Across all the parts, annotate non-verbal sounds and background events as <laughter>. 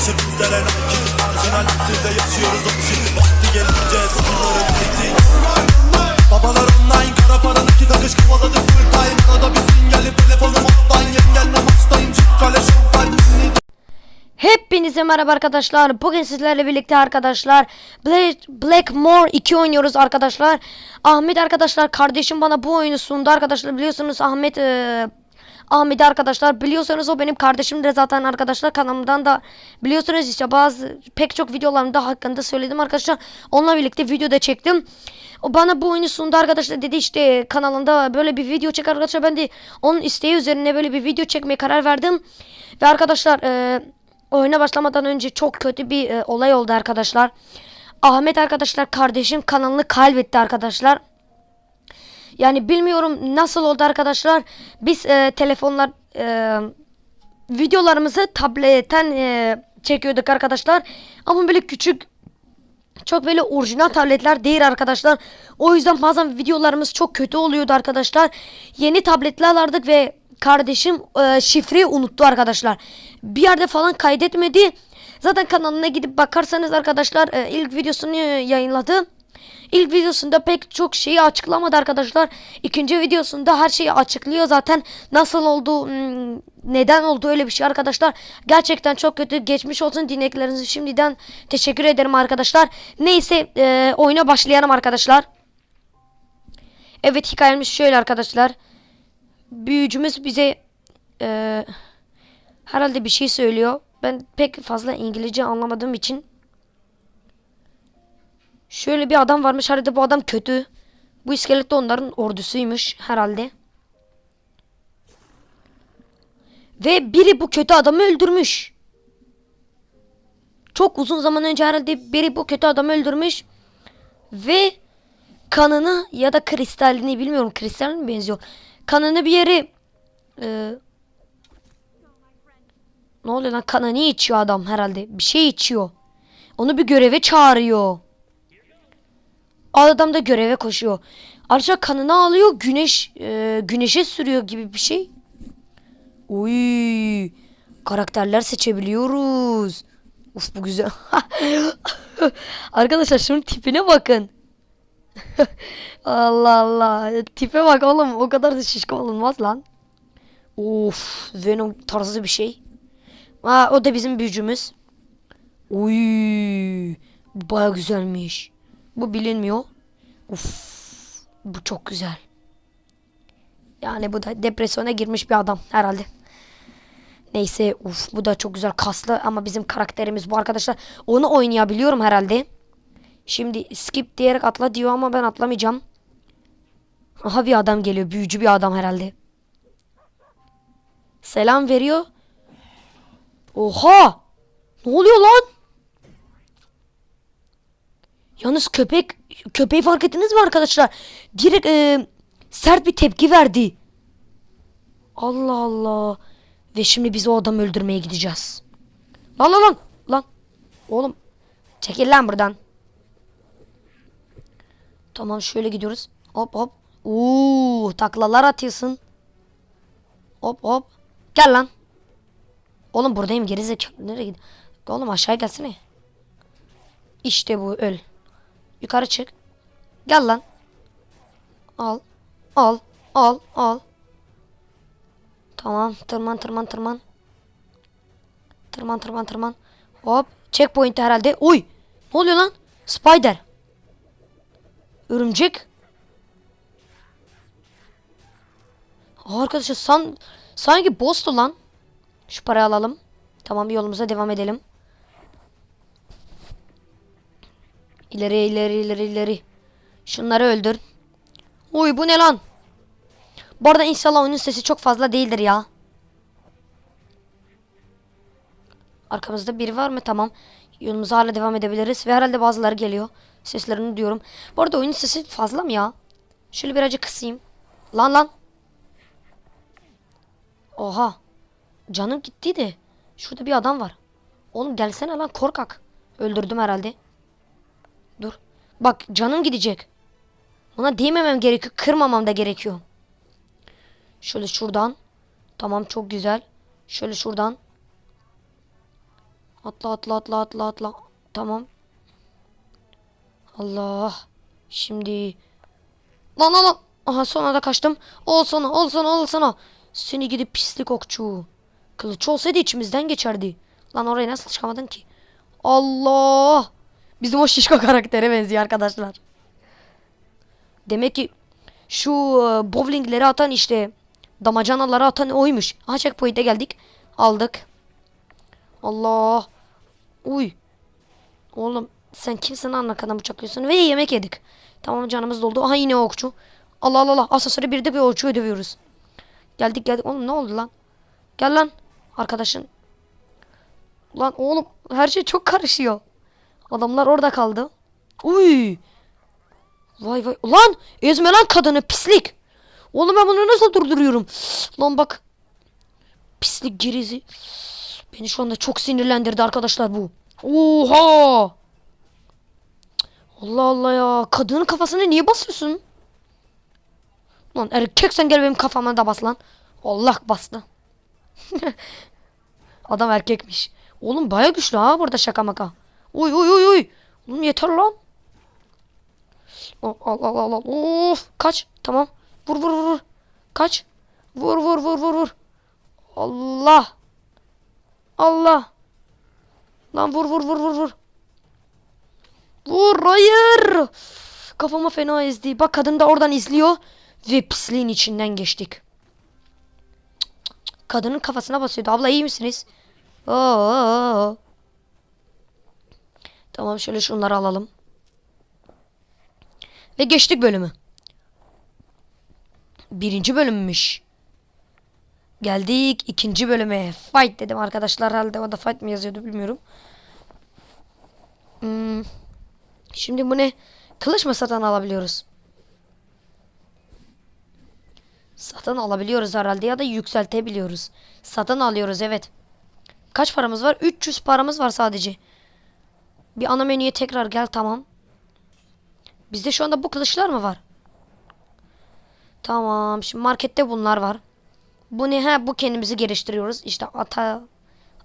yakışır bizlere nakit Orijinal de yaşıyoruz o için Vakti gelince sonları bitti Babalar online kara para nakit akış kovaladı full time Arada bir sinyali telefonum offline Yengen namazdayım çık kale şofben Hepinize merhaba arkadaşlar. Bugün sizlerle birlikte arkadaşlar Black, Blackmore 2 oynuyoruz arkadaşlar. Ahmet arkadaşlar kardeşim bana bu oyunu sundu arkadaşlar. Biliyorsunuz Ahmet e, Ahmet arkadaşlar biliyorsanız o benim kardeşim de zaten arkadaşlar kanalımdan da biliyorsunuz işte bazı pek çok videolarımda hakkında söyledim arkadaşlar. Onunla birlikte video da çektim. O bana bu oyunu sundu arkadaşlar dedi işte kanalında böyle bir video çek arkadaşlar. Ben de onun isteği üzerine böyle bir video çekmeye karar verdim. Ve arkadaşlar e, oyuna başlamadan önce çok kötü bir e, olay oldu arkadaşlar. Ahmet arkadaşlar kardeşim kanalını kaybetti arkadaşlar. Yani bilmiyorum nasıl oldu arkadaşlar. Biz e, telefonlar e, videolarımızı tabletten e, çekiyorduk arkadaşlar. Ama böyle küçük çok böyle orijinal tabletler değil arkadaşlar. O yüzden bazen videolarımız çok kötü oluyordu arkadaşlar. Yeni tabletler aldık ve kardeşim e, şifreyi unuttu arkadaşlar. Bir yerde falan kaydetmedi. Zaten kanalına gidip bakarsanız arkadaşlar e, ilk videosunu yayınladı. İlk videosunda pek çok şeyi açıklamadı arkadaşlar. İkinci videosunda her şeyi açıklıyor zaten. Nasıl oldu, hmm, neden oldu öyle bir şey arkadaşlar. Gerçekten çok kötü. Geçmiş olsun dinleklerinizi şimdiden teşekkür ederim arkadaşlar. Neyse e, oyuna başlayalım arkadaşlar. Evet hikayemiz şöyle arkadaşlar. Büyücümüz bize e, herhalde bir şey söylüyor. Ben pek fazla İngilizce anlamadığım için Şöyle bir adam varmış. Herhalde bu adam kötü. Bu iskelet de onların ordusuymuş herhalde. Ve biri bu kötü adamı öldürmüş. Çok uzun zaman önce herhalde biri bu kötü adamı öldürmüş. Ve kanını ya da kristalini bilmiyorum. Kristal mi benziyor? Kanını bir yere e, ne oluyor lan? Kanını içiyor adam herhalde. Bir şey içiyor. Onu bir göreve çağırıyor. Adam da göreve koşuyor. Ayrıca kanını alıyor güneş e, güneşe sürüyor gibi bir şey. Uy, karakterler seçebiliyoruz. Uf bu güzel. <laughs> Arkadaşlar şunun tipine bakın. <laughs> Allah Allah. Tipe bak oğlum. O kadar da şişko olunmaz lan. Of. Venom tarzı bir şey. Ha, o da bizim büyücümüz. Uy. Baya güzelmiş. Bu bilinmiyor. Uf, bu çok güzel. Yani bu da depresyona girmiş bir adam herhalde. Neyse uf bu da çok güzel kaslı ama bizim karakterimiz bu arkadaşlar. Onu oynayabiliyorum herhalde. Şimdi skip diyerek atla diyor ama ben atlamayacağım. Aha bir adam geliyor. Büyücü bir adam herhalde. Selam veriyor. Oha! Ne oluyor lan? Yalnız köpek köpeği fark ettiniz mi arkadaşlar? Direkt e, sert bir tepki verdi. Allah Allah. Ve şimdi biz o adamı öldürmeye gideceğiz. Lan lan lan. Lan. Oğlum. Çekil lan buradan. Tamam şöyle gidiyoruz. Hop hop. Uuu taklalar atıyorsun. Hop hop. Gel lan. Oğlum buradayım gerizekalı. Nereye gidiyorsun? Oğlum aşağı gelsene. İşte bu öl. Yukarı çık. Gel lan. Al. Al. Al. Al. Tamam. Tırman tırman tırman. Tırman tırman tırman. Hop. Checkpoint herhalde. Uy. Ne oluyor lan? Spider. Örümcek. Aa, Arkadaşlar san, sanki boss'tu lan. Şu parayı alalım. Tamam yolumuza devam edelim. İleri ileri ileri ileri. Şunları öldür. Uy bu ne lan? Bu arada inşallah oyunun sesi çok fazla değildir ya. Arkamızda biri var mı? Tamam. Yolumuza hala devam edebiliriz. Ve herhalde bazıları geliyor. Seslerini duyuyorum. Bu arada oyunun sesi fazla mı ya? Şöyle birazcık kısayım. Lan lan. Oha. Canım gitti de. Şurada bir adam var. Oğlum gelsene lan korkak. Öldürdüm herhalde. Dur. Bak canım gidecek. Ona değmemem gerekiyor. Kırmamam da gerekiyor. Şöyle şuradan. Tamam çok güzel. Şöyle şuradan. Atla atla atla atla atla. Tamam. Allah. Şimdi. Lan lan lan. Aha sonra da kaçtım. Ol sana ol sana ol sana. Seni gidip pislik okçu. Kılıç olsaydı içimizden geçerdi. Lan oraya nasıl çıkamadın ki? Allah. Bizim o şişko <laughs> karaktere benziyor arkadaşlar. Demek ki şu e, bowlingleri atan işte damacanaları atan oymuş. Aha checkpoint'e geldik. Aldık. Allah. Uy. Oğlum sen kimsin lan arkadan bıçaklıyorsun? Ve yemek yedik. Tamam canımız doldu. Aha yine okçu. Allah Allah Allah. Asansörü bir de bir okçuyu dövüyoruz. Geldik geldik. Oğlum ne oldu lan? Gel lan. Arkadaşın. Lan oğlum her şey çok karışıyor. Adamlar orada kaldı. Uy. Vay vay. Lan ezme lan kadını pislik. Oğlum ben bunu nasıl durduruyorum? Lan bak. Pislik gerizi. Beni şu anda çok sinirlendirdi arkadaşlar bu. Oha. Allah Allah ya. Kadının kafasına niye basıyorsun? Lan erkek sen gel benim kafama da bas lan. Allah bastı. <laughs> Adam erkekmiş. Oğlum baya güçlü ha burada şaka maka. Uy uy uy uy. Oğlum yeter lan. Al al al al. Of kaç. Tamam. Vur vur. vur. Kaç. Vur vur vur vur vur. Allah. Allah. Lan vur vur vur vur vur. Vur hayır. Kafama fena ezdi. Bak kadın da oradan izliyor. Ve pisliğin içinden geçtik. Kadının kafasına basıyordu. Abla iyi misiniz? Oo. Tamam şöyle şunları alalım. Ve geçtik bölümü. Birinci bölümmüş. Geldik ikinci bölüme. Fight dedim arkadaşlar. Herhalde o da fight mi yazıyordu bilmiyorum. Hmm. Şimdi bu ne? Kılıç mı satın alabiliyoruz? Satın alabiliyoruz herhalde ya da yükseltebiliyoruz. Satın alıyoruz evet. Kaç paramız var? 300 paramız var sadece. Bir ana menüye tekrar gel tamam. Bizde şu anda bu kılıçlar mı var? Tamam. Şimdi markette bunlar var. Bu ne? Ha bu kendimizi geliştiriyoruz. İşte ata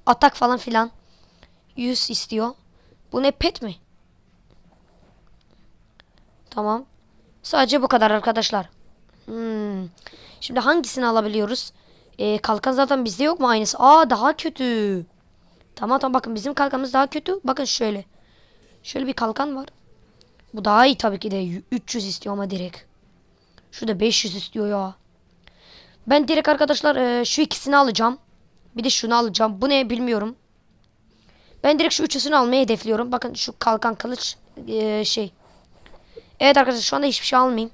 atak falan filan. 100 istiyor. Bu ne pet mi? Tamam. Sadece bu kadar arkadaşlar. Hmm. Şimdi hangisini alabiliyoruz? Ee, kalkan zaten bizde yok mu aynısı? Aa daha kötü. Tamam tamam bakın bizim kalkanımız daha kötü. Bakın şöyle. Şöyle bir kalkan var. Bu daha iyi tabii ki de. 300 istiyor ama direkt. Şu da 500 istiyor ya. Ben direkt arkadaşlar e, şu ikisini alacağım. Bir de şunu alacağım. Bu ne bilmiyorum. Ben direkt şu üçüsünü almayı hedefliyorum. Bakın şu kalkan kılıç e, şey. Evet arkadaşlar şu anda hiçbir şey almayayım.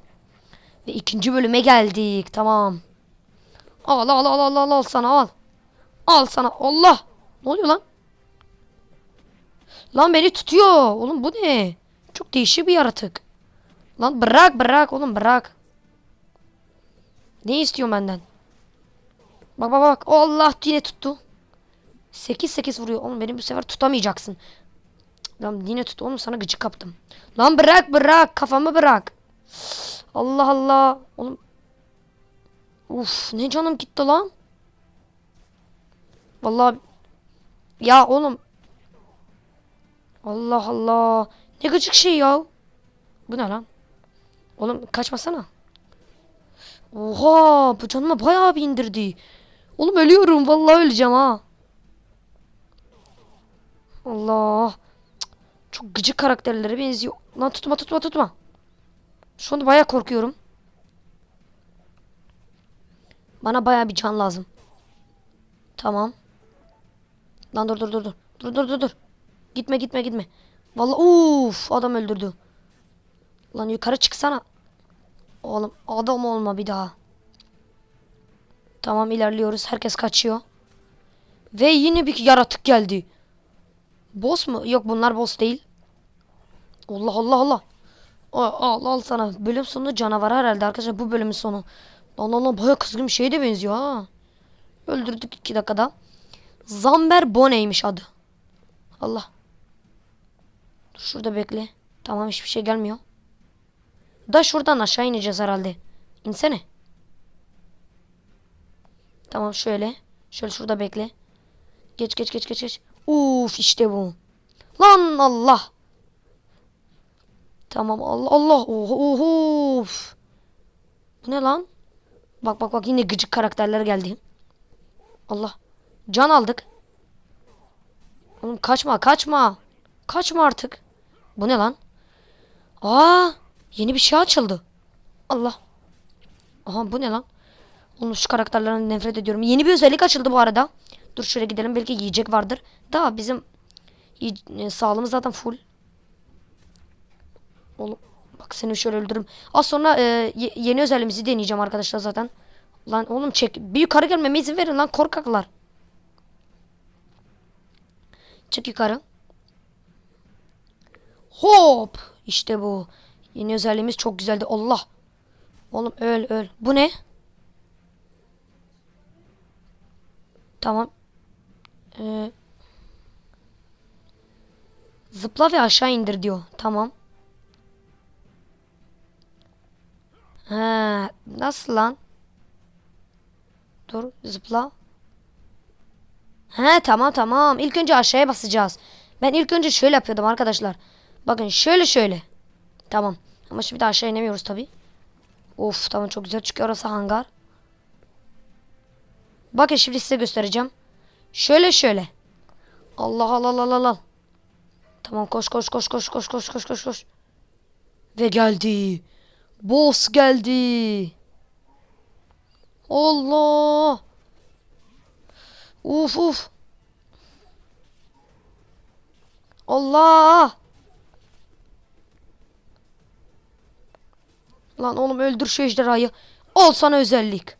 Ve ikinci bölüme geldik. Tamam. Al al al al al al sana al. Al sana. Allah. Ne oluyor lan? Lan beni tutuyor. Oğlum bu ne? Çok değişik bir yaratık. Lan bırak bırak oğlum bırak. Ne istiyor benden? Bak bak bak. Allah yine tuttu. 8-8 vuruyor. Oğlum beni bu sefer tutamayacaksın. Lan yine tut. Oğlum sana gıcık kaptım. Lan bırak bırak. Kafamı bırak. Allah Allah. Oğlum. Uf ne canım gitti lan. Vallahi. Ya oğlum. Allah Allah. Ne gıcık şey ya. Bu ne lan? Oğlum kaçmasana. Oha bu canıma bayağı bir indirdi. Oğlum ölüyorum vallahi öleceğim ha. Allah. Çok gıcık karakterlere benziyor. Lan tutma tutma tutma. Şu anda bayağı korkuyorum. Bana bayağı bir can lazım. Tamam. Lan dur dur dur dur. Dur dur dur dur. Gitme gitme gitme. Vallahi uf adam öldürdü. Lan yukarı çıksana. Oğlum adam olma bir daha. Tamam ilerliyoruz. Herkes kaçıyor. Ve yine bir yaratık geldi. Boss mu? Yok bunlar boss değil. Allah Allah Allah. Al, al, sana. Bölüm sonu canavar herhalde arkadaşlar. Bu bölümün sonu. Lan lan baya kızgın bir şeye de benziyor ha. Öldürdük iki dakikada. Zamber Boney'miş adı. Allah. Şurada bekle. Tamam hiçbir şey gelmiyor. Da şuradan aşağı ineceğiz herhalde. İnsene. Tamam şöyle. Şöyle şurada bekle. Geç geç geç geç geç. Uf işte bu. Lan Allah. Tamam Allah Allah. Oho. Uf. Bu ne lan? Bak bak bak yine gıcık karakterler geldi. Allah. Can aldık. Oğlum kaçma kaçma. Kaçma artık. Bu ne lan? Aa, yeni bir şey açıldı. Allah. Aha bu ne lan? Oğlum şu karakterlerden nefret ediyorum. Yeni bir özellik açıldı bu arada. Dur şuraya gidelim belki yiyecek vardır. Daha bizim e, sağlığımız zaten full. Oğlum bak seni şöyle öldürürüm. Az sonra e, ye- yeni özelliğimizi deneyeceğim arkadaşlar zaten. Lan oğlum çek. Bir yukarı gelmeme izin verin lan korkaklar. Çık yukarı. Hop. İşte bu. Yeni özelliğimiz çok güzeldi. Allah. Oğlum öl öl. Bu ne? Tamam. Ee, zıpla ve aşağı indir diyor. Tamam. Ha, nasıl lan? Dur zıpla. He tamam tamam. İlk önce aşağıya basacağız. Ben ilk önce şöyle yapıyordum arkadaşlar. Bakın şöyle şöyle. Tamam. Ama şimdi aşağı inemiyoruz tabi. Of tamam çok güzel çıkıyor orası hangar. Bakın şimdi size göstereceğim. Şöyle şöyle. Allah Allah Allah Allah. Tamam koş koş koş koş koş koş koş koş koş. Ve geldi. Boss geldi. Allah. Uf uf. Allah. Lan oğlum öldür şu ejderhayı. Al sana özellik.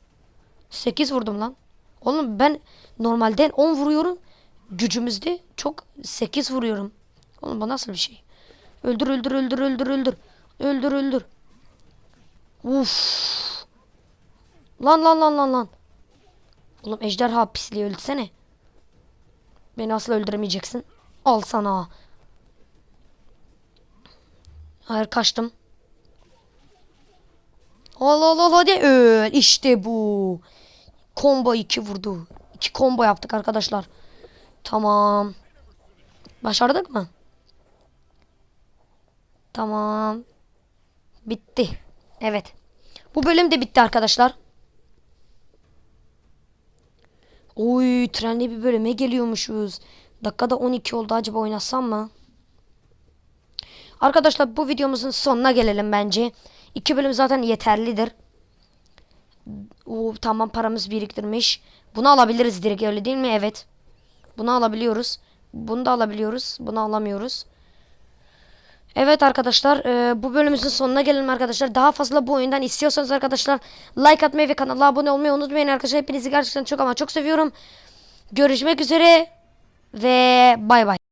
8 vurdum lan. Oğlum ben normalden 10 vuruyorum. Gücümüzde çok 8 vuruyorum. Oğlum bu nasıl bir şey? Öldür öldür öldür öldür öldür. Öldür öldür. Uf. Lan lan lan lan lan. Oğlum ejderha pisliği öldürsene. Beni asla öldüremeyeceksin. Al sana. Hayır kaçtım. Al al al hadi öl. İşte bu. Combo 2 vurdu. 2 combo yaptık arkadaşlar. Tamam. Başardık mı? Tamam. Bitti. Evet. Bu bölüm de bitti arkadaşlar. Oy trenli bir bölüme geliyormuşuz. Dakikada 12 oldu acaba oynasam mı? Arkadaşlar bu videomuzun sonuna gelelim bence. İki bölüm zaten yeterlidir. Oo, tamam paramız biriktirmiş. Bunu alabiliriz direkt öyle değil mi? Evet. Bunu alabiliyoruz. Bunu da alabiliyoruz. Bunu alamıyoruz. Evet arkadaşlar e, bu bölümümüzün sonuna gelelim arkadaşlar. Daha fazla bu oyundan istiyorsanız arkadaşlar like atmayı ve kanala abone olmayı unutmayın arkadaşlar. Hepinizi gerçekten çok ama çok seviyorum. Görüşmek üzere ve bay bay.